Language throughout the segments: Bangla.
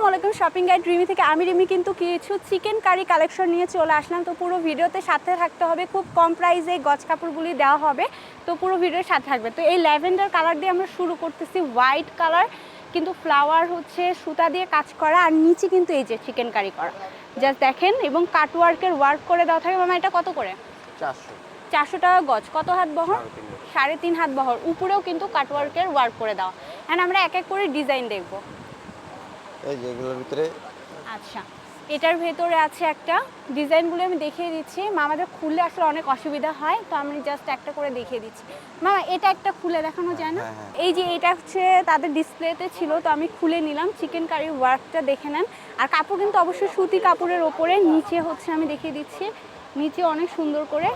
আসসালামু আলাইকুম শপিং গাইড রিমি থেকে আমি রিমি কিন্তু কিছু চিকেন কারি কালেকশন নিয়ে চলে আসলাম। তো পুরো ভিডিওতে সাথে থাকতে হবে খুব কম প্রাইসে গজ কাপড়গুলি দেওয়া হবে। তো পুরো ভিডিওর সাথে থাকবে। তো এই ল্যাভেন্ডার কালার দিয়ে আমরা শুরু করতেছি হোয়াইট কালার কিন্তু ফ্লাওয়ার হচ্ছে সুতা দিয়ে কাজ করা আর নিচে কিন্তু এই যে চিকেন কারি করা। জাস্ট দেখেন এবং কাটওয়ার্কের ওয়ার্ক করে দেওয়া থাকে। মামা এটা কত করে? চারশো। চারশো টাকা গজ। কত হাত বহর? সাড়ে তিন হাত। সাড়ে তিন হাত বহর। উপরেও কিন্তু কাটওয়ার্কের ওয়ার্ক করে দেওয়া। হ্যাঁ আমরা এক এক করে ডিজাইন দেখব। এই যে এগুলোর ভিতরে। আচ্ছা এটার ভেতরে আছে একটা ডিজাইনগুলো আমি দেখিয়ে দিচ্ছি। মামাদের খুললে আসলে অনেক অসুবিধা হয় তো আমি জাস্ট একটা করে দেখিয়ে দিচ্ছি। মামা এটা একটা খুলে দেখানো যায় না? হ্যাঁ, হ্যাঁ। এই যে এটা হচ্ছে তাদের ডিসপ্লেতে ছিল তো আমি খুলে নিলাম। চিকেন কারির ওয়ার্কটা দেখে নেন। আর কাপড় কিন্তু অবশ্যই সুতি কাপড়ের ওপরে নিচে হচ্ছে আমি দেখিয়ে দিচ্ছি। নিচে অনেক সুন্দর করে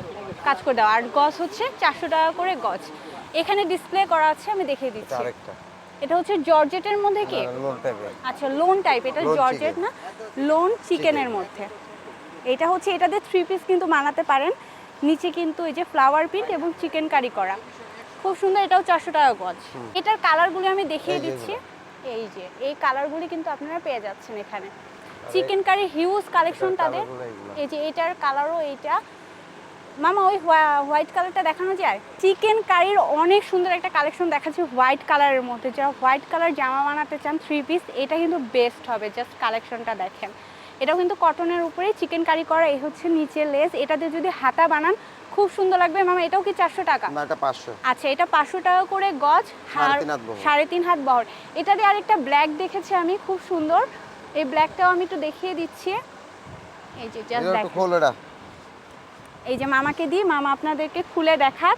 কাজ করে দেওয়া। আর গজ হচ্ছে চারশো টাকা করে গজ। এখানে ডিসপ্লে করা আছে আমি দেখিয়ে দিচ্ছি। আরেকটা। এটা হচ্ছে জর্জেটের মধ্যে কি? টাইপের আচ্ছা লোন টাইপ এটা জর্জেট না? লোন চিকেনের মধ্যে। এটা হচ্ছে এটাতে থ্রি পিস কিন্তু বানাতে পারেন। নিচে কিন্তু এই যে ফ্লাওয়ার প্রিন্ট এবং চিকেন কারি করা। খুব সুন্দর এটাও চারশো টাকা গজ। এটার কালারগুলি আমি দেখিয়ে দিচ্ছি। এই যে এই কালারগুলি কিন্তু আপনারা পেয়ে যাচ্ছেন এখানে। চিকেন কারি হিউজ কালেকশন তাদের। এই যে এটার কালারও এইটা। মামা ওই হোয়াইট কালারটা দেখানো যায়? চিকেন কারির অনেক সুন্দর একটা কালেকশন দেখাচ্ছি হোয়াইট কালারের মধ্যে। যারা হোয়াইট কালার জামা বানাতে চান থ্রি পিস এটা কিন্তু বেস্ট হবে জাস্ট কালেকশনটা দেখেন। এটাও কিন্তু কটনের উপরেই চিকেন কারি করা এই হচ্ছে নিচে লেস এটাতে যদি হাতা বানান খুব সুন্দর লাগবে। মামা এটাও কি চারশো টাকা? না এটা পাঁচশো। আচ্ছা এটা পাঁচশো টাকা করে গজ সাড়ে তিন হাত বহর। সাড়ে তিন হাত বহর। এটাতে আরেকটা ব্ল্যাক দেখেছি আমি খুব সুন্দর। এই ব্ল্যাকটাও আমি একটু দেখিয়ে দিচ্ছি। এই যে জাস্ট এগুলো একটু দেখেন খোল এটা এই যে মামাকে দিই মামা আপনাদেরকে খুলে দেখাক।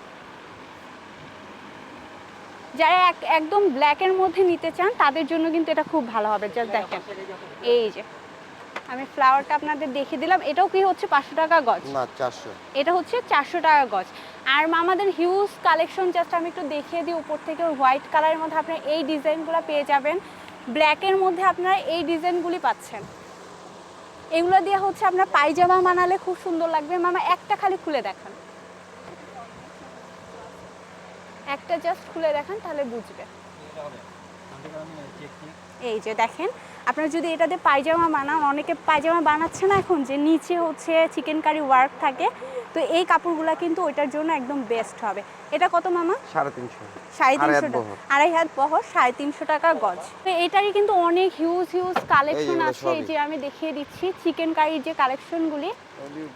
যারা এক একদম ব্ল্যাকের মধ্যে নিতে চান তাদের জন্য কিন্তু এটা খুব ভালো হবে। জাস্ট দেখেন। এই যে আমি ফ্লাওয়ারটা আপনাদের দেখিয়ে দিলাম। এটাও কি হচ্ছে পাঁচশো টাকা গজ? না চারশো। এটা হচ্ছে চারশো টাকা গজ। আর মামাদের হিউজ কালেকশন জাস্ট আমি একটু দেখিয়ে দিই উপর থেকে হোয়াইট কালারের মধ্যে আপনার এই ডিজাইনগুলো পেয়ে যাবেন। ব্ল্যাকের মধ্যে আপনারা এই ডিজাইনগুলি পাচ্ছেন। এগুলো দিয়ে হচ্ছে আপনার পায়জামা বানালে খুব সুন্দর লাগবে। মামা, একটা খালি খুলে দেখান। একটা জাস্ট খুলে দেখান, তাহলে বুঝবে। এই যে দেখেন, আপনার যদি এটা দিয়ে পায়জামা বানান, অনেকে পায়জামা বানাচ্ছে না এখন, যে নিচে হচ্ছে চিকেন কারি ওয়ার্ক থাকে তো এই কাপড়গুলো কিন্তু ওইটার জন্য একদম বেস্ট হবে। এটা কত মামা? সাড়ে তিনশো। সাড়ে আড়াই তিনশো হাত টাকা আড়াই হাত বহর সাড়ে তিনশো টাকা গজ। তো এটারই কিন্তু অনেক হিউজ হিউজ কালেকশন আছে। এই যে আমি দেখিয়ে দিচ্ছি চিকেন কারির যে কালেকশনগুলি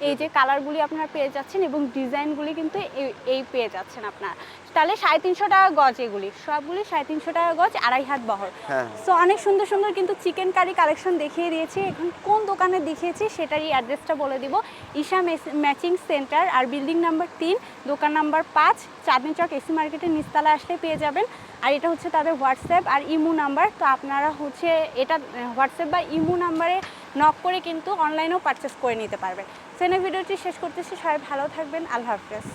এই যে কালারগুলি আপনারা পেয়ে যাচ্ছেন এবং ডিজাইনগুলি কিন্তু এই- পেয়ে যাচ্ছেন আপনারা। তাহলে সাড়ে তিনশো টাকা গজ এগুলি। সবগুলি সাড়ে তিনশো টাকা গজ আড়াই হাত বহর। হ্যাঁ। সো অনেক সুন্দর সুন্দর কিন্তু চিকেন কারি কালেকশন দেখিয়ে দিয়েছি। এখন কোন দোকানে দেখিয়েছি সেটারই অ্যাড্রেসটা বলে দিব। ঈশা ম্যাচিং সেন্টার আর বিল্ডিং নাম্বার তিন, দোকান নাম্বার পাঁচ, চাঁদনি চক, এসি মার্কেটের নিচতলা আসলে পেয়ে যাবেন। আর এটা হচ্ছে তাদের হোয়াটসঅ্যাপ আর ইমো নাম্বার। তো আপনারা হচ্ছে এটা, হোয়াটসঅ্যাপ বা ইমো নাম্বারে নক করে কিন্তু অনলাইনেও পারচেস করে নিতে পারবেন। সেনে ভিডিওটি, শেষ করতেছি। সবাই ভালো থাকবেন। আল্লাহ হাফেজ।